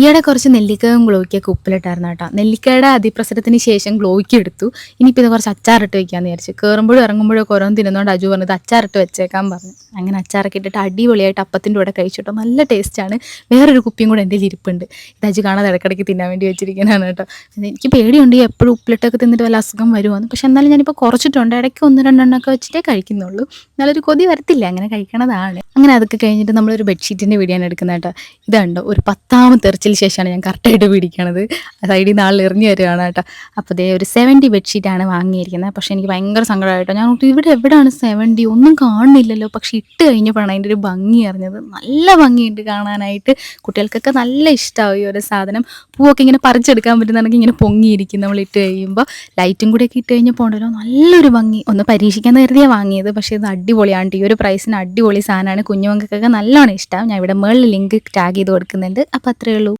ഈയിടെ കുറച്ച് നെല്ലിക്കയും ഗ്ലോയ്ക്കൊക്കെ ഉപ്പിലിട്ടായിരുന്നു കേട്ടോ. നെല്ലിക്കയുടെ അതിപ്രസരത്തിന് ശേഷം ഗ്ലോയ്ക്ക് എടുത്തു. ഇനിയിപ്പോൾ ഇത് കുറച്ച് അച്ചാറിട്ട് വെക്കാമെന്ന് വിചാരിച്ചു. കയറുമ്പോഴും ഇറങ്ങുമ്പോഴും കുറവ് തിന്നുന്നതുകൊണ്ട് അജു പറഞ്ഞത് അച്ചാറിട്ട് വെച്ചേക്കാൻ പറഞ്ഞു. അങ്ങനെ അച്ചാറൊക്കെ ഇട്ടിട്ട് അടിപൊളിയായിട്ട് അപ്പത്തിന്റെ കൂടെ കഴിച്ചിട്ടോ നല്ല ടേസ്റ്റാണ് വേറൊരു കുപ്പിയും കൂടെ എന്റെ ഇരിപ്പുണ്ട്. ഇത് അജു കാണാതെ ഇടയ്ക്കിടയ്ക്ക് തിന്നാൻ വേണ്ടി വെച്ചിരിക്കുന്നതാണ് കേട്ടോ. എനിക്ക് പേടിയുണ്ട് എപ്പോഴും ഉപ്പിലിട്ടൊക്കെ തിന്നിട്ട് വല്ല അസുഖം വരുമെന്ന്. പക്ഷെ എന്നാലും ഞാനിപ്പോൾ കുറച്ചിട്ടുണ്ട്. ഇടയ്ക്ക് ഒന്ന് രണ്ടെണ്ണമൊക്കെ വെച്ചിട്ടേ കഴിക്കുന്നുള്ളൂ. നല്ലൊരു കൊതി വരത്തില്ല. അങ്ങനെ കഴിക്കണതാണ്. അങ്ങനെ അതൊക്കെ കഴിഞ്ഞിട്ട് നമ്മളൊരു ബെഡ്ഷീറ്റിന്റെ വീഡിയോ എടുക്കുന്നത് കേട്ടോ. ഇതുണ്ട് ഒരു പത്താമത്തെ തെറിച്ചിന് ശേഷമാണ് ഞാൻ കറക്റ്റായിട്ട് പിടിക്കണത്. സൈഡിൽ നിന്ന് ആൾ എറിഞ്ഞു വരികയാണ് കേട്ടോ. അപ്പോൾ ദേ ഒരു സെവന്റി ബെഡ്ഷീറ്റാണ് വാങ്ങിയിരിക്കുന്നത്. പക്ഷേ എനിക്ക് ഭയങ്കര സങ്കടമായിട്ടോ ഞാൻ ഇവിടെ എവിടെയാണ് സെവന്റി ഒന്നും കാണുന്നില്ലല്ലോ. പക്ഷേ ഇട്ട് കഴിഞ്ഞപ്പോഴാണ് അതിന്റെ ഒരു ഭംഗി അറിഞ്ഞത്. നല്ല ഭംഗിയുണ്ട് കാണാനായിട്ട്. കുട്ടികൾക്കൊക്കെ നല്ല ഇഷ്ടമാവും ഈ ഒരു സാധനം. പൂവൊക്കെ ഇങ്ങനെ പറിച്ചെടുക്കാൻ പറ്റുന്നതാണെങ്കിൽ ഇങ്ങനെ പൊങ്ങിയിരിക്കും നമ്മൾ ഇട്ട് കഴിയുമ്പോൾ ലൈറ്റും കൂടെ ഒക്കെ ഇട്ട് കഴിഞ്ഞപ്പോൾ ഉണ്ടല്ലോ. നല്ലൊരു ഭംഗി. ഒന്ന് പരീക്ഷിക്കാൻ കരുതിയാണ് വാങ്ങിയത്. പക്ഷേ ഇത് അടിപൊളിയാണ് ഈ ഒരു പ്രൈസിന് അടിപൊളി സാധനമാണ്. കുഞ്ഞുമക്കൾക്കൊക്കെ നല്ലോണം ഇഷ്ടം. ഞാൻ ഇവിടെ മുകളിൽ ലിങ്ക് ടാഗ് ചെയ്ത് കൊടുക്കുന്നുണ്ട്. അപ്പോൾ അത്രയേ ഉള്ളൂ.